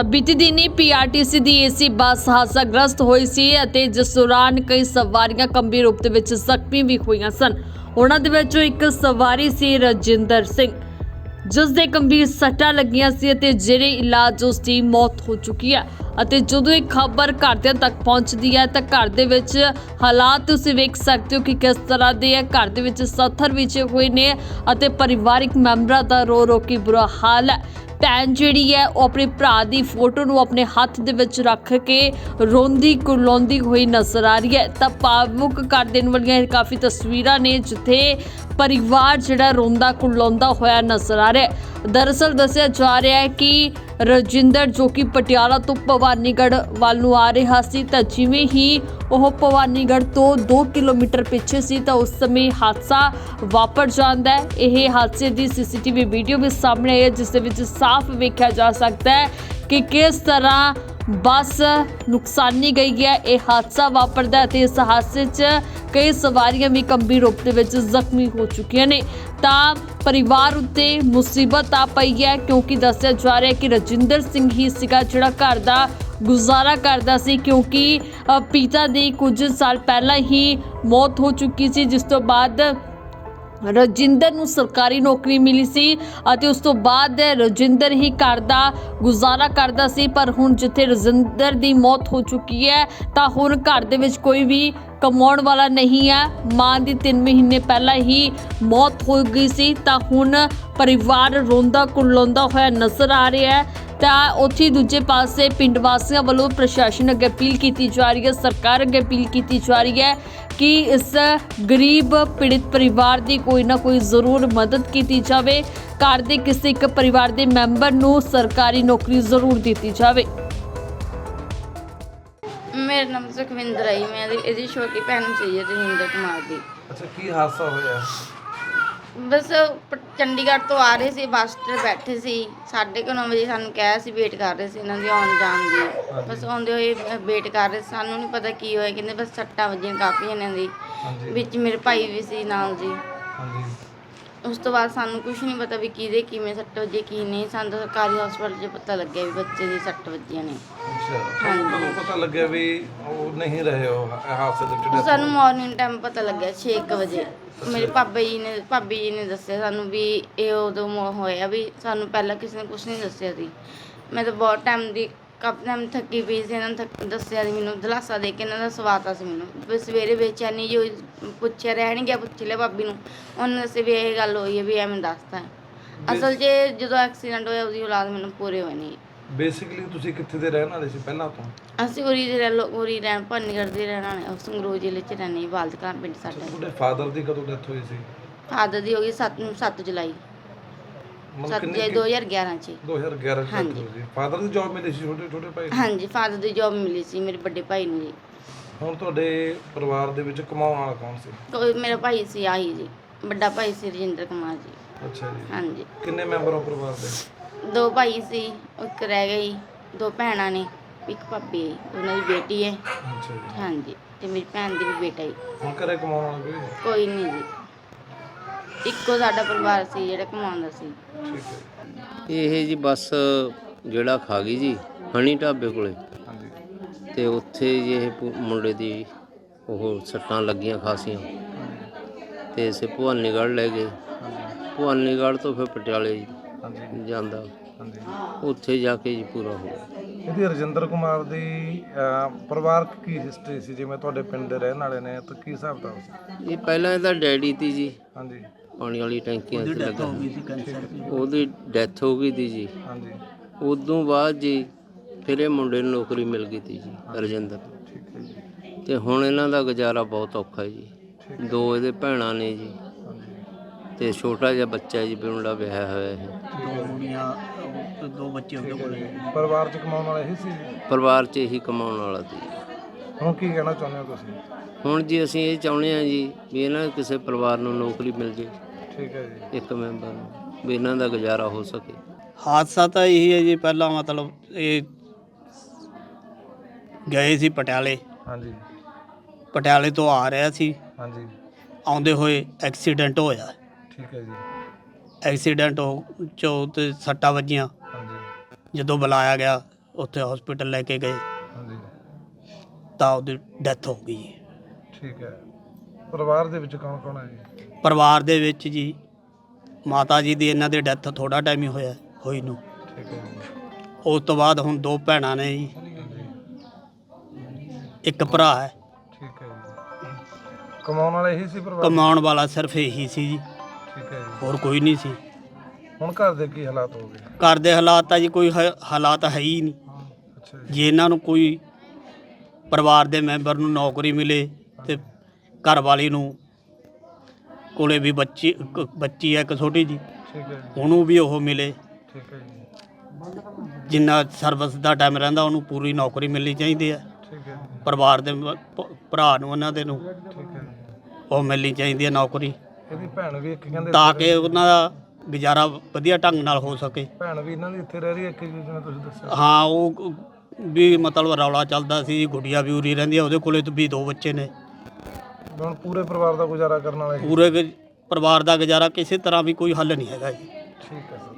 ਤਾਂ ਬੀਤੀ ਦਿਨੀ ਪੀਆਰਟੀਸੀ ਦੀ ਏਸੀ ਬੱਸ ਹਾਦਸਾਗ੍ਰਸਤ ਹੋਈ ਸੀ ਅਤੇ ਜਿਸ ਦੌਰਾਨ ਕਈ ਸਵਾਰੀਆਂ ਗੰਭੀਰ ਰੂਪ ਦੇ ਵਿੱਚ ਜ਼ਖਮੀ ਵੀ ਹੋਈਆਂ ਸਨ। ਉਹਨਾਂ ਦੇ ਵਿੱਚੋਂ ਇੱਕ ਸਵਾਰੀ ਸੀ ਰਜਿੰਦਰ ਸਿੰਘ ਜਿਸ ਦੇ ਗੰਭੀਰ ਸੱਟਾਂ ਲੱਗੀਆਂ ਸੀ ਅਤੇ ਜਿਹੜੇ ਇਲਾਜ ਉਸ ਦੀ ਮੌਤ ਹੋ ਚੁੱਕੀ ਹੈ। ਅਤੇ ਜਦੋਂ ਇਹ ਖਬਰ ਘਰਦਿਆਂ ਤੱਕ ਪਹੁੰਚਦੀ ਹੈ ਤਾਂ ਘਰ ਦੇ ਵਿੱਚ ਹਾਲਾਤ ਤੁਸੀਂ ਵੇਖ ਸਕਦੇ ਹੋ ਕਿ ਕਿਸ ਤਰ੍ਹਾਂ ਦੇ ਹੈ। ਘਰ ਦੇ ਵਿੱਚ ਸੱਥਰ ਵਿਛੇ ਹੋਏ ਨੇ ਅਤੇ ਪਰਿਵਾਰਿਕ ਮੈਂਬਰਾਂ ਦਾ ਰੋ ਰੋ ਕੇ ਬੁਰਾ ਹਾਲ ਹੈ। ਭੈਣ ਜਿਹੜੀ ਹੈ, ਉਹ ਆਪਣੇ ਭਰਾ ਦੀ ਫੋਟੋ ਨੂੰ ਆਪਣੇ ਹੱਥ ਦੇ ਵਿੱਚ ਰੱਖ ਕੇ ਰੋਂਦੀ ਕੁਰਲਾਉਂਦੀ ਹੋਈ ਨਜ਼ਰ ਆ ਰਹੀ ਹੈ। ਤਾਂ ਭਾਵੁਕ ਕਰ ਦੇਣ ਵਾਲੀਆਂ ਕਾਫੀ ਤਸਵੀਰਾਂ ਨੇ ਜਿੱਥੇ ਪਰਿਵਾਰ ਜਿਹੜਾ ਰੋਂਦਾ ਕੁਰਲਾਉਂਦਾ ਹੋਇਆ ਨਜ਼ਰ ਆ ਰਿਹਾ ਹੈ। ਦਰਅਸਲ ਦੱਸਿਆ ਜਾ ਰਿਹਾ ਹੈ ਕਿ ਰਜਿੰਦਰ ਜੋ ਕਿ ਪਟਿਆਲਾ ਤੋਂ ਭਵਾਨੀਗੜ੍ਹ ਵੱਲ ਨੂੰ ਆ ਰਿਹਾ ਸੀ, ਤਾਂ ਜਿਵੇਂ ਹੀ ਉਹ ਭਵਾਨੀਗੜ੍ਹ ਤੋਂ 2 ਕਿਲੋਮੀਟਰ ਪਿੱਛੇ ਸੀ, ਤਾਂ ਉਸ ਸਮੇਂ ਹਾਦਸਾ ਵਾਪਰ ਜਾਂਦਾ ਹੈ। ਇਹ ਹਾਦਸੇ ਦੀ ਸੀਸੀਟੀਵੀ ਵੀਡੀਓ ਵੀ ਸਾਹਮਣੇ ਆਈ ਹੈ, ਜਿਸ ਦੇ ਵਿੱਚ ਸਾਫ਼ ਵੇਖਿਆ ਜਾ ਸਕਦਾ ਹੈ ਕਿ ਕਿਸ ਤਰ੍ਹਾਂ ਬੱਸ ਨੁਕਸਾਨੀ ਗਈ ਹੈ, ਇਹ ਹਾਦਸਾ ਵਾਪਰਦਾ ਹੈ ਅਤੇ ਇਸ ਹਾਦਸੇ 'ਚ ਕਈ ਸਵਾਰੀਆਂ ਵੀ ਗੰਭੀਰ ਰੂਪ ਦੇ ਵਿੱਚ ਜ਼ਖਮੀ ਹੋ ਚੁੱਕੀਆਂ ਨੇ। ਤਾਂ ਪਰਿਵਾਰ ਉੱਤੇ ਮੁਸੀਬਤ ਆ ਪਈ ਹੈ, ਕਿਉਂਕਿ ਦੱਸਿਆ ਜਾ ਰਿਹਾ ਹੈ ਕਿ ਰਜਿੰਦਰ ਸਿੰਘ ਹੀ ਸੀਗਾ ਜਿਹੜਾ ਘਰ ਦਾ ਗੁਜ਼ਾਰਾ ਕਰਦਾ ਸੀ, ਕਿਉਂਕਿ ਪਿਤਾ ਦੀ ਕੁਝ ਸਾਲ ਪਹਿਲਾਂ ਹੀ ਮੌਤ ਹੋ ਚੁੱਕੀ ਸੀ, ਜਿਸ ਤੋਂ ਬਾਅਦ ਰਜਿੰਦਰ ਨੂੰ ਸਰਕਾਰੀ ਨੌਕਰੀ ਮਿਲੀ ਸੀ ਅਤੇ ਉਸ ਤੋਂ ਬਾਅਦ ਰਜਿੰਦਰ ਹੀ ਘਰ ਦਾ ਗੁਜ਼ਾਰਾ ਕਰਦਾ ਸੀ, ਪਰ ਹੁਣ ਜਿੱਥੇ ਰਜਿੰਦਰ ਦੀ ਮੌਤ ਹੋ ਚੁੱਕੀ ਹੈ, ਤਾਂ ਹੁਣ ਘਰ ਦੇ ਵਿੱਚ ਕੋਈ ਵੀ ਕਮਾਉਣ ਵਾਲਾ ਨਹੀਂ ਹੈ। ਮਾਂ ਦੀ 3 ਮਹੀਨੇ ਪਹਿਲਾਂ ਹੀ ਮੌਤ ਹੋ ਗਈ ਸੀ, ਤਾਂ ਹੁਣ ਪਰਿਵਾਰ ਰੋਂਦਾ ਕੁਰਲਾਉਂਦਾ ਹੋਇਆ ਨਜ਼ਰ ਆ ਰਿਹਾ ਹੈ। ਤਾਂ ਉੱਥੇ ਦੂਜੇ ਪਾਸੇ ਪਿੰਡ ਵਾਸੀਆਂ ਵੱਲੋਂ ਪ੍ਰਸ਼ਾਸਨ ਅੱਗੇ ਅਪੀਲ ਕੀਤੀ ਜਾ ਰਹੀ ਹੈ ਸਰਕਾਰ ਅੱਗੇ ਅਪੀਲ ਕੀਤੀ ਜਾ ਰਹੀ ਹੈ ਕਿ ਇਸ ਗਰੀਬ ਪੀੜਿਤ ਪਰਿਵਾਰ ਦੀ ਕੋਈ ਨਾ ਕੋਈ ਜ਼ਰੂਰ ਮਦਦ ਕੀਤੀ ਜਾਵੇ। ਘਰ ਦੇ ਕਿਸੇ ਇੱਕ ਪਰਿਵਾਰ ਦੇ ਮੈਂਬਰ ਨੂੰ ਸਰਕਾਰੀ ਨੌਕਰੀ ਜ਼ਰੂਰ ਦਿੱਤੀ ਜਾਵੇ। ਮੇਰਾ ਨਾਮ ਸੁਖਵਿੰਦਰ ਹੈ। ਮੈਂ ਇਹਦੀ- ਛੋਟੀ ਭੈਣ ਸੀ ਰਜਿੰਦਰ ਕੁਮਾਰ ਦੀ। ਅੱਛਾ ਕੀ ਹਾਦਸਾ ਹੋਇਆ? ਬਸ ਪ- ਚੰਡੀਗੜ੍ਹ ਤੋਂ ਆ ਰਹੇ ਸੀ ਬੱਸ ਤੇ ਬੈਠੇ ਸੀ। ਸਾਢੇ ਕੁ ਨੌ ਵਜੇ ਸਾਨੂੰ ਕਿਹਾ ਸੀ ਵੇਟ ਕਰ ਰਹੇ ਸੀ ਇਹਨਾਂ ਦੀ ਆਉਣ ਜਾਣ ਦੀ। ਬਸ ਆਉਂਦੇ ਹੋਏ ਵੇਟ ਕਰ ਰਹੇ ਸੀ। ਸਾਨੂੰ ਨਹੀਂ ਪਤਾ ਕੀ ਹੋਇਆ ਕਹਿੰਦੇ ਬਸ ਸੱਟਾਂ ਵੱਜੀਆਂ ਕਾਫੀ ਇਹਨਾਂ ਦੀ। ਹਾਂਜੀ। ਵਿੱਚ ਮੇਰੇ ਭਾਈ ਵੀ ਸੀ ਨਾਲ ਜੀ। ਹਾਂਜੀ। ਉਸ ਤੋਂ ਬਾਅਦ ਸਾਨੂੰ ਕੁਝ ਨਹੀਂ ਪਤਾ ਵੀ ਕਿਹਦੇ ਕਿਵੇਂ ਸੱਟ ਵੱਜੀ ਕੀ ਨਹੀਂ। ਸਾਨੂੰ ਤਾਂ ਸਰਕਾਰੀ ਹਸਪਤਾਲ 'ਚ ਪਤਾ ਲੱਗਿਆ ਵੀ ਬੱਚੇ ਦੀ ਸੱਟ ਵੱਜੀਆਂ ਨੇ। ਅੱਛਾ। ਤੁਹਾਨੂੰ ਪਤਾ ਲੱਗਿਆ ਵੀ ਉਹ ਨਹੀਂ ਰਹੇ ਉਹ ਹਾਦਸੇ ਦੇ ਵਿੱਚ death ਸਾਨੂੰ ਮਾਰਨਿੰਗ ਟਾਈਮ ਪਤਾ ਲੱਗਿਆ 6:00 ਵਜੇ। ਮੇਰੇ ਪਾਪਾ ਜੀ ਨੇ ਭਾਬੀ ਜੀ ਨੇ ਦੱਸਿਆ ਸਾਨੂੰ ਵੀ ਇਹ ਉਦੋਂ ਮੋ- ਹੋਇਆ ਵੀ ਸਾਨੂੰ ਪਹਿਲਾਂ ਕਿਸੇ ਨੇ ਕੁਝ ਨਹੀਂ ਦੱਸਿਆ ਸੀ। ਮੈਂ ਤਾਂ ਬਹੁਤ ਟਾਈਮ ਦੀ ਕਾਫੀ ਟਾਈਮ ਥੱਕੀ ਪਈ ਸੀ ਇਹਨਾਂ ਨੇ ਥੱਕ- ਦੱਸਿਆ ਸੀ ਮੈਨੂੰ ਦਿਲਾਸਾ ਦੇ ਕੇ ਇਹਨਾਂ ਦਾ ਸਵਾਤਾ ਸੀ ਮੈਨੂੰ। ਵੀ ਸਵੇਰੇ ਬੇਚੈਨੀ ਜੋ ਪੁੱਛਿਆ ਰਹਿ ਨਹੀਂ ਗਿਆ ਪੁੱਛ ਲਿਆ ਭਾਬੀ ਨੂੰ। ਉਹਨੇ ਦੱਸਿਆ ਵੀ ਇਹ ਗੱਲ ਹੋਈ ਹੈ ਵੀ ਐਵੇਂ ਦੱਸਤਾ ਹੈ। ਅਸਲ 'ਚ ਜਦੋਂ ਐਕਸੀਡੈਂਟ ਹੋਇਆ ਉਹਦੀ ਔਲਾਦ ਮੈਨੂੰ ਪੂਰੇ ਹੋਏ ਨਹੀਂ ਬੇਸਿਕਲੀ ਤੁਸੀਂ ਕਿੱਥੇ ਦੇ ਰਹਿਣ ਵਾਲੇ ਸੀ ਪਹਿਲਾਂ ਤੋਂ? ਅਸੀਂ ਉਰੀ ਦੇ ਰਹਿ ਉਰੀ ਰਹਿਣ ਭੰਨਗੜ੍ਹ ਦੇ ਰਹਿਣ ਵਾਲੇ ਹਾਂ, ਸੰਗਰੂਰ ਜ਼ਿਲ੍ਹੇ 'ਚ ਰਹਿੰਦੇ ਬਾਲਦ ਕਲਾਂ ਪਿੰਡ ਸਾਡਾ। ਤੁਹਾਡੇ ਫਾਦਰ ਦੀ ਕਦੋਂ ਡੈਥ ਹੋਈ ਸੀ? ਫਾਦਰ ਦੀ ਹੋ ਗਈ 7 7 ਜੁਲਾਈ। ਮਤਲਬ 7 ਕਿੰਨੇ 2011 ਚ 2011 ਚ death ਹਾਂਜੀ। ਹੋਈ ਸੀ ਫਾਦਰ ਦੀ ਜੌਬ ਮਿਲੀ ਸੀ ਛੋਟੇ ਛੋਟੇ ਭਾਈ ਨੂੰ? ਹਾਂਜੀ ਫਾਦਰ ਦੀ ਜੌਬ ਮਿਲੀ ਸੀ ਮੇਰੇ ਵੱਡੇ ਭਾਈ ਨੂੰ ਜੀ। ਹੁਣ ਤੁਹਾਡੇ ਪਰਿਵਾਰ ਦੇ ਵਿੱਚ ਕਮਾਉਣ ਵਾਲਾ ਕੌਣ ਸੀ? ਕੋਈ ਮੇਰਾ ਭਾਈ ਸੀ ਆਹੀ ਜੀ ਵੱਡਾ ਭਾਈ ਸੀ ਰਜਿੰਦਰ ਕੁਮਾਰ ਜੀ। ਅੱਛਾ ਜੀ। ਹਾਂਜੀ। ਕਿੰਨੇ ਮੈਂਬਰ ਹੋ ਪਰਿਵਾਰ ਦੇ? ਦੋ ਭਾਈ ਸੀ ਇੱਕ ਰਹਿ ਗਈ ਦੋ ਭੈਣਾਂ ਨੇ ਇੱਕ ਭਾਬੀ ਹੈ ਉਹਨਾਂ ਦੀ ਬੇਟੀ ਹੈ। ਅੱਛਾ ਜੀ। ਹਾਂਜੀ ਤੇ ਮੇਰੀ ਭੈਣ ਦੀ ਵੀ ਬੇਟਾ ਹੈ ਹੁਣ ਘਰੇ ਕਮਾਉਣ ਵਾਲਾ ਕੋਈ ਹੈ? ਕੋਈ ਨਹੀਂ ਜੀ। ਇੱਕੋ ਸਾਡਾ ਪਰਿਵਾਰ ਸੀ ਜਿਹੜਾ ਕਮਾਉਂਦਾ ਸੀ। ਇਹ ਜੀ ਬੱਸ ਜਿਹੜਾ ਖਾ ਗਈ ਜੀ ਹਣੀ ਢਾਬੇ ਕੋਲੇ। ਤੇ ਉੱਥੇ ਜੀ ਇਹ ਪੁ- ਮੁੰਡੇ ਦੀ ਉਹ ਸੱਟਾਂ ਲੱਗੀਆਂ ਖਾਸੀਆਂ। ਤੇ ਇਸੇ ਭਵਾਨੀਗੜ੍ਹ ਲੈ ਗਏ। ਭਵਾਨੀਗੜ੍ਹ ਤੋਂ ਫਿਰ ਪਟਿਆਲੇ ਜੀ ਹਾਂਜੀ। ਜਾਂਦਾ। ਹਾਂਜੀ। ਉੱਥੇ ਜਾ ਕੇ ਜੀ ਪੂਰਾ ਹੋ ਗਿਆ। ਇਹਦੀ ਰਜਿੰਦਰ ਕੁਮਾਰ ਦੀ ਅਹ, ਪਰਿਵਾਰਕ ਕੀ ਹਿਸਟਰੀ ਸੀ? ਜਿਵੇਂ ਤੁਹਾਡੇ ਪਿੰਡ ਦੇ ਰਹਿਣ ਵਾਲੇ ਨੇ ਤਾਂ ਕੀ ਹਿਸਾਬ ਦਾ ਇਹ ਪਹਿਲਾਂ ਇਹਦਾ ਡੈਡੀ ਤੀ ਜੀ। ਹਾਂਜੀ। ਪਾਣੀ ਵਾਲੀ ਟੈਂਕੀਆਂ 'ਚ ਲੱਗਾ। ਉਹਦੀ ਡੈਥ ਹੋ ਗਈ ਤੀ ਜੀ। ਹਾਂਜੀ। ਉਦੋਂ ਬਾਅਦ ਜੀ ਫਿਰ ਇਹ ਮੁੰਡੇ ਨੂੰ ਨੌਕਰੀ ਮਿਲ ਗਈ ਤੀ ਜੀ ਰਜਿੰਦਰ। ਠੀਕ ਹੈ ਜੀ। ਤੇ ਹੁਣ ਇਹਨਾਂ ਦਾ ਗੁਜ਼ਾਰਾ ਬਹੁਤ ਔਖਾ ਹੈ ਜੀ। ਦੋ ਇਹਦੇ ਭੈਣਾਂ ਨੇ ਜੀ। ਹਾਂਜੀ। ਤੇ ਛੋਟਾ ਜਿਹਾ ਬੱਚਾ ਜੀ ਮੁੰਡਾ ਵਿਆਹਿਆ ਹੋਇਆ ਹੈ। ਦੋ ਕੁੜੀਆਂ ਤੇ ਦੋ ਬੱਚੇ ਉਹਦੇ ਕੋਲ ਪਰਿਵਾਰ ਚ ਕਮਾਉਣ ਵਾਲਾ ਇਹੀ ਸੀ ਪਰਿਵਾਰ 'ਚ ਇਹੀ ਕਮਾਉਣ ਵਾਲਾ ਸੀ। ਹੁਣ ਕੀ ਕਹਿਣਾ ਚਾਹੁੰਦੇ ਹੋ ਤੁਸੀਂ? ਹੁਣ ਜੀ ਅਸੀਂ ਇਹ ਚਾਹੁੰਦੇ ਹਾਂ ਜੀ ਵੀ ਇਹਨਾਂ ਦੇ ਕਿਸੇ ਪਰਿਵਾਰ ਨੂੰ ਨੌਕਰੀ ਮਿਲ ਜੇ। ਠੀਕ ਹੈ ਜੀ। ਇੱਕ ਮੈਂਬਰ ਨੂੰ ਵੀ ਇਹਨਾਂ ਦਾ ਗੁਜ਼ਾਰਾ ਹੋ ਸਕੇ। ਹਾਦਸਾ ਤਾਂ ਇਹੀ ਹੈ ਜੀ ਪਹਿਲਾਂ ਮਤਲਬ ਇਹ ਗਏ ਸੀ ਪਟਿਆਲੇ। ਹਾਂਜੀ। ਪਟਿਆਲੇ ਤੋਂ ਆ ਰਿਹਾ ਸੀ। ਹਾਂਜੀ। ਆਉਂਦੇ ਹੋਏ ਐਕਸੀਡੈਂਟ ਹੋਇਆ। ਠੀਕ ਹੈ ਜੀ। ਐਕਸੀਡੈਂਟ ਹੋ ਚੋ ਤੇ ਸੱਟਾਂ ਵੱਜੀਆਂ। ਹਾਂਜੀ। ਜਦੋਂ ਬੁਲਾਇਆ ਗਿਆ ਉੱਥੇ ਹਸਪੀਟਲ ਲੈ ਕੇ ਗਏ। ਹਾਂਜੀ। ਤਾਂ ਉਹਦੀ ਡੈਥ ਹੋ ਗਈ। ਠੀਕ ਹੈ। ਪਰਿਵਾਰ ਦੇ ਵਿੱਚ ਕੌਣ ਕੌਣ ਹੈ ਜੀ? ਪਰਿਵਾਰ ਦੇ ਵਿੱਚ ਜੀ ਮਾਤਾ ਜੀ ਦੀ ਇਹਨਾਂ ਦੀ ਡੈਥ ਥੋੜਾ ਟਾਈਮ ਹੀ ਹੋਇਆ ਹੋਈ ਨੂੰ। ਉਸ ਤੋਂ ਬਾਅਦ ਹੁਣ ਦੋ ਭੈਣਾਂ ਨੇ ਜੀ। ਇੱਕ ਭਰਾ ਹੈ। ਠੀਕ ਹੈ ਜੀ। ਕਮਾਉਣ ਵਾਲੇ ਇਹੀ ਸੀ ਪਰਿਵਾਰ? ਕਮਾਉਣ ਵਾਲਾ ਸਿਰਫ ਇਹੀ ਸੀ ਜੀ। ਠੀਕ ਹੈ ਜੀ। ਹੋਰ ਕੋਈ ਨਹੀਂ ਸੀ। ਹੁਣ ਘਰ ਦੇ ਕੀ ਹਾਲਾਤ ਹੋ ਗਏ? ਘਰ ਦੇ ਹਾਲਾਤ ਤਾਂ ਜੀ ਕੋਈ ਹ- ਹਾਲਾਤ ਹੈ ਹੀ ਨਹੀਂ। ਅੱਛਾ ਜੀ। ਜੇ ਇਹਨਾਂ ਨੂੰ ਕੋਈ ਪਰਿਵਾਰ ਦੇ ਮੈਂਬਰ ਨੂੰ ਨੌਕਰੀ ਮਿਲੇ ਤੇ ਘਰ ਵਾਲੀ ਨੂੰ ਕੋਲੇ ਵੀ ਬੱਚੀ ਇੱਕ ਬੱਚੀ ਹੈ ਇੱਕ ਛੋਟੀ ਜੀ। ਠੀਕ ਹੈ ਉਹਨੂੰ ਵੀ ਉਹ ਮਿਲੇ। ਠੀਕ ਹੈ ਜੀ। ਜਿੰਨਾ ਸਰਵਿਸ ਦਾ ਟਾਈਮ ਰਹਿੰਦਾ ਉਹਨੂੰ ਪੂਰੀ ਨੌਕਰੀ ਮਿਲਣੀ ਚਾਹੀਦੀ ਹੈ ਠੀਕ ਹੈ ਜੀ। ਪਰਿਵਾਰ ਦੇ ਮ- ਭ- ਭਰਾ ਨੂੰ ਉਹਨਾਂ ਦੇ ਨੂੰ ਠੀਕ ਹੈ ਉਹ ਮਿਲਣੀ ਚਾਹੀਦੀ ਹੈ ਨੌਕਰੀ। ਇਹਦੀ ਭੈਣ ਵੀ ਇੱਕ ਕਹਿੰਦੇ ਤਾਂ ਕਿ ਉਹਨਾਂ ਦਾ ਗੁਜ਼ਾਰਾ ਵਧੀਆ ਢੰਗ ਨਾਲ ਹੋ ਸਕੇ। ਭੈਣ ਵੀ ਇਹਨਾਂ ਦੀ ਇੱਥੇ ਰਹਿ ਰਹੀ ਹੈ ਕਿ ਜਿਵੇਂ ਤੁਸੀਂ ਦੱਸਿਆ। ਹਾਂ ਉਹ ਵੀ ਮਤਲਬ ਰੌਲਾ ਚੱਲਦਾ ਸੀ ਗੁੜੀਆ ਵੀ ਉਰੀ ਰਹਿੰਦੀ ਆ ਉਹਦੇ ਕੋਲੇ ਤਾਂ ਵੀ ਦੋ ਬੱਚੇ ਨੇ। ਹੁਣ ਪੂਰੇ ਪਰਿਵਾਰ ਦਾ ਗੁਜ਼ਾਰਾ ਕਰਨ ਵਾਲਾ ਪੂਰੇ ਗੁ- ਪਰਿਵਾਰ ਦਾ ਗੁਜ਼ਾਰਾ ਕਿਸੇ ਤਰ੍ਹਾਂ ਵੀ ਕੋਈ ਹੱਲ ਨਹੀਂ ਹੈਗਾ ਜੀ। ਠੀਕ ਹੈ ਸਰ।